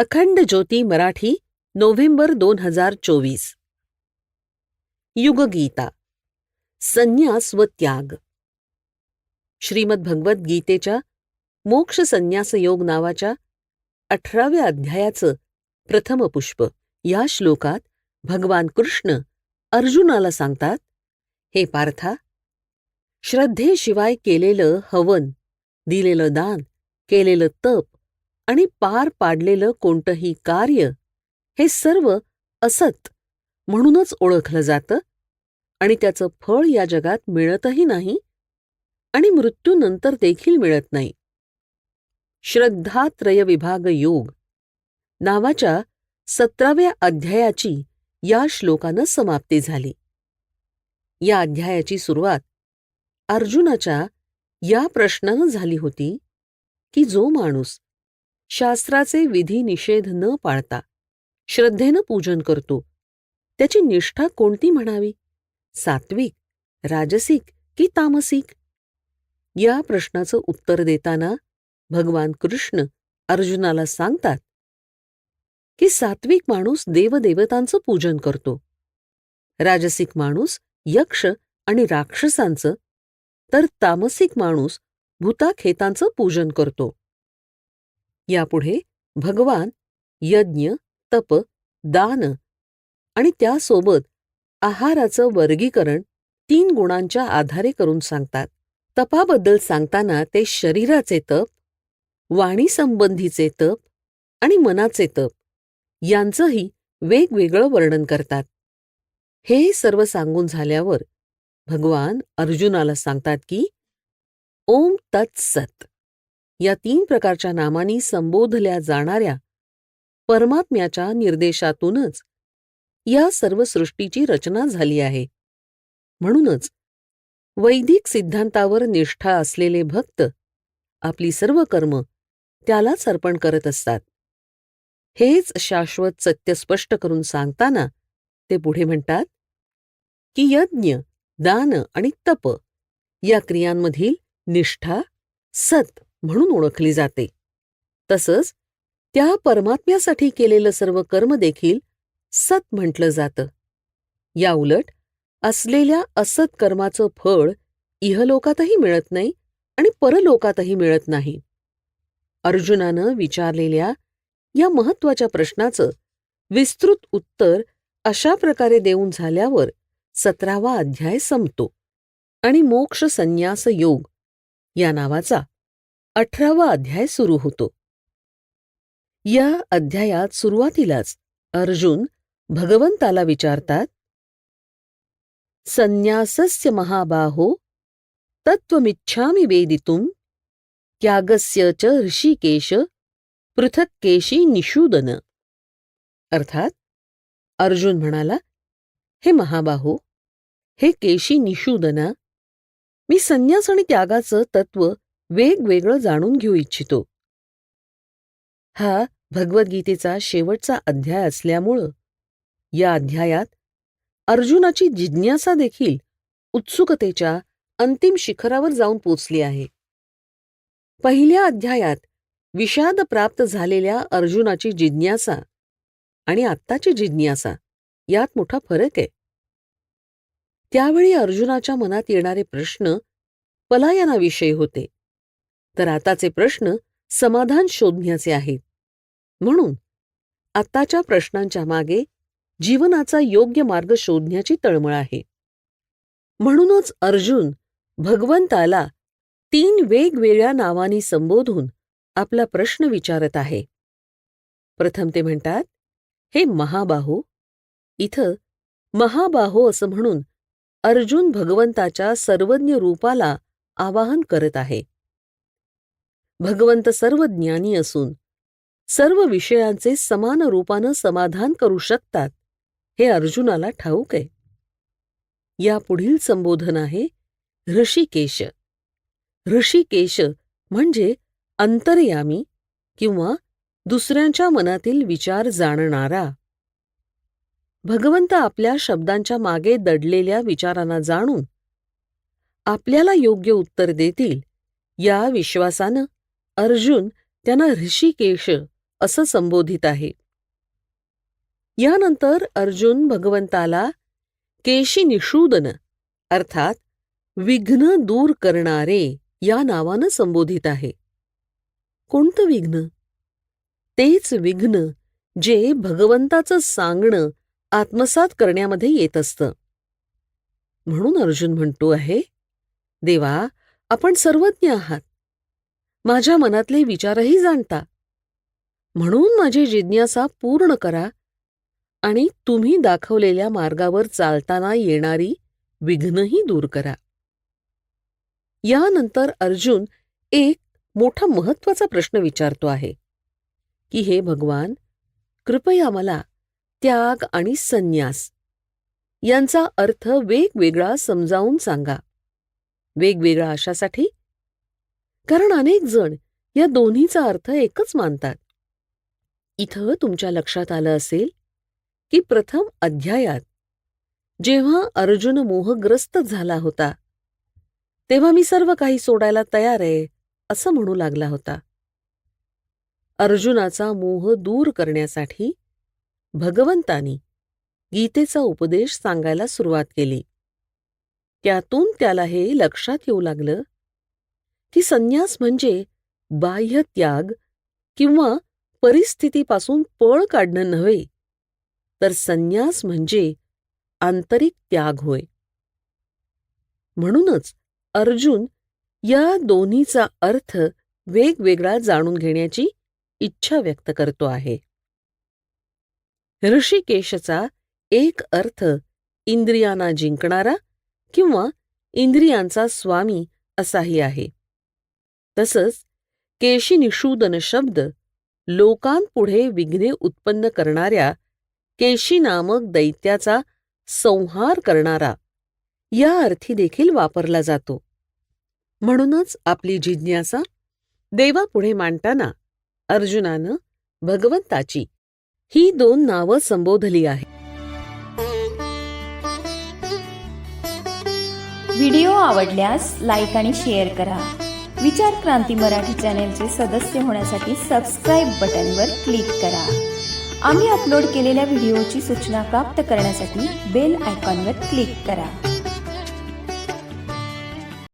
अखंड ज्योती मराठी नोव्हेंबर दोन हजार चोवीस. युगगीता संन्यास व त्याग. श्रीमद भगवत गीतेच्या मोक्ष संन्यास योग नावाच्या अठराव्या अध्यायाचं प्रथम पुष्प या श्लोकात भगवान कृष्ण अर्जुनाला सांगतात हे पार्था श्रद्धेशिवाय केलेलं हवन दिलेलं दान केलेलं तप आणि पार पाडलेलं कोणतंही कार्य हे सर्व असत म्हणूनच ओळखलं जातं आणि त्याचं फळ या जगात मिळतही नाही आणि मृत्यूनंतर देखील मिळत नाही. श्रद्धात्रय विभाग योग नावाच्या सतराव्या अध्यायाची या श्लोकानं समाप्ती झाली. या अध्यायाची सुरुवात अर्जुनाच्या या प्रश्नानं झाली होती की जो माणूस शास्त्राचे विधी निषेध न पाळता श्रद्धेनं पूजन करतो. त्याची निष्ठा कोणती म्हणावी? सात्विक राजसिक की तामसिक? या प्रश्नाचं उत्तर देताना भगवान कृष्ण अर्जुनाला सांगतात की सात्विक माणूस देवदेवतांचं पूजन करतो. राजसिक माणूस यक्ष आणि राक्षसांचं तर तामसिक माणूस भूताखेतांचं पूजन करतो. यापुढे भगवान यज्ञ तप दान आणि त्यासोबत आहाराचं वर्गीकरण तीन गुणांच्या आधारे करून सांगतात. तपाबद्दल सांगताना ते शरीराचे तप वाणीसंबंधीचे तप आणि मनाचे तप यांचंही वेगवेगळं वर्णन करतात. हे सर्व सांगून झाल्यावर भगवान अर्जुनाला सांगतात की ओम तत्सत. या तीन प्रकारच्या नामांनी संबोधल्या जाणाऱ्या परमात्म्याच्या निर्देशातूनच या सर्व सृष्टीची रचना झाली आहे. म्हणूनच वैदिक सिद्धांतावर निष्ठा असलेले भक्त आपली सर्व कर्म त्यालाच अर्पण करत असतात. हेच शाश्वत सत्य स्पष्ट करून सांगताना ते पुढे म्हणतात की यज्ञ दान आणि तप या क्रियांमधील निष्ठा सत म्हणून ओळखली जाते. तसंच त्या परमात्म्यासाठी केलेलं सर्व कर्म देखील सत म्हटलं जातं. या उलट असलेल्या असत कर्माचं फळ इहलोकातही मिळत नाही आणि परलोकातही मिळत नाही. अर्जुनानं विचारलेल्या या महत्त्वाच्या प्रश्नाचं विस्तृत उत्तर अशा प्रकारे देऊन झाल्यावर सतरावा अध्याय संपतो आणि मोक्ष संन्यास योग या नावाचा अठरावा अध्याय सुरू होतो. या अध्यायात सुरुवातीलाच अर्जुन भगवंताला विचारतात संन्यासस्य महाबाहो तत्त्वमिच्छामि वेदितुं त्यागस्य च ऋषिकेश पृथक केशी निषूदन. अर्थात अर्जुन म्हणाला हे महाबाहो हे केशी निषूदना मी संन्यास आणि त्यागाचं तत्व वेगवेगळं जाणून घेऊ इच्छितो. हा भगवद्गीतेचा शेवटचा अध्याय असल्यामुळं या अध्यायात अर्जुनाची जिज्ञासा देखील उत्सुकतेच्या अंतिम शिखरावर जाऊन पोचली आहे. पहिल्या अध्यायात विषाद प्राप्त झालेल्या अर्जुनाची जिज्ञासा आणि आत्ताची जिज्ञासा यात मोठा फरक आहे. त्यावेळी अर्जुनाच्या मनात येणारे प्रश्न पलायनाविषयी होते. तर आताचे प्रश्न समाधान शोधण्याचे आहेत. म्हणून आत्ताच्या प्रश्नांच्या मागे जीवनाचा योग्य मार्ग शोधण्याची तळमळ आहे. म्हणूनच अर्जुन भगवंताला तीन वेगवेगळ्या नावांनी संबोधून आपला प्रश्न विचारत आहे. प्रथम ते म्हणतात हे महाबाहो इथं महाबाहो असं म्हणून अर्जुन भगवंताच्या सर्वज्ञ रूपाला आवाहन करत आहे. भगवंत सर्व ज्ञानी असून सर्व विषयांचे समान रूपानं समाधान करू शकतात हे अर्जुनाला ठाऊक आहे. या पुढील संबोधन आहे ऋषिकेश. ऋषिकेश म्हणजे अंतर्यामी किंवा दुसऱ्यांच्या मनातील विचार जाणणारा. भगवंत आपल्या शब्दांच्या मागे दडलेल्या विचारांना जाणून आपल्याला योग्य उत्तर देतील या विश्वासानं अर्जुन त्यांना ऋषिकेश असं संबोधित आहे. यानंतर अर्जुन भगवंताला केशी निषूदन अर्थात विघ्न दूर करणारे या नावानं संबोधित आहे. कोणतं विघ्न? तेच विघ्न जे भगवंताचं सांगणं आत्मसात करण्यामध्ये येत असतं. म्हणून अर्जुन म्हणतो आहे देवा आपण सर्वज्ञ आहात. माझ्या मनातले विचारही जाणता. म्हणून माझी जिज्ञासा पूर्ण करा आणि तुम्ही दाखवलेल्या मार्गावर चालताना येणारी विघ्नही दूर करा. यानंतर अर्जुन एक मोठा महत्त्वाचा प्रश्न विचारतो आहे की हे भगवान कृपया मला त्याग आणि संन्यास यांचा अर्थ वेगवेगळा समजावून सांगा. वेगवेगळा अशासाठी कारण अनेक जण या दोन्हीचा अर्थ एकच मानतात. इथं तुमच्या लक्षात आलं असेल की प्रथम अध्यायात जेव्हा अर्जुन मोहग्रस्त झाला होता तेव्हा मी सर्व काही सोडायला तयार आहे असं म्हणू लागला होता. अर्जुनाचा मोह दूर करण्यासाठी भगवंतानी गीतेचा उपदेश सांगायला सुरुवात केली. त्यातून त्याला हे लक्षात येऊ लागलं की संन्यास म्हणजे बाह्य त्याग किंवा परिस्थितीपासून पळ काढणं नव्हे तर संन्यास म्हणजे आंतरिक त्याग होय. म्हणूनच अर्जुन या दोन्हीचा अर्थ वेगवेगळा जाणून घेण्याची इच्छा व्यक्त करतो आहे. ऋषिकेशचा एक अर्थ इंद्रियांना जिंकणारा किंवा इंद्रियांचा स्वामी असाही आहे. तसंच केशिनिषूदन शब्द लोकांपुढे विघ्ने उत्पन्न करणाऱ्या केशी नामक दैत्याचा संहार करणारा या अर्थी देखील वापरला जातो. म्हणूनच आपली जिज्ञासा देवापुढे मांडताना अर्जुनानं भगवंताची ही दोन नावं संबोधली आहे व्हिडिओ आवडल्यास लाईक आणि शेअर करा. विचार क्रांती मराठी चॅनेलचे सदस्य होण्यासाठी सबस्क्राईब बटनवर क्लिक करा. आम्ही अपलोड केलेल्या व्हिडिओची सूचना प्राप्त करण्यासाठी बेल आयकॉनवर क्लिक करा.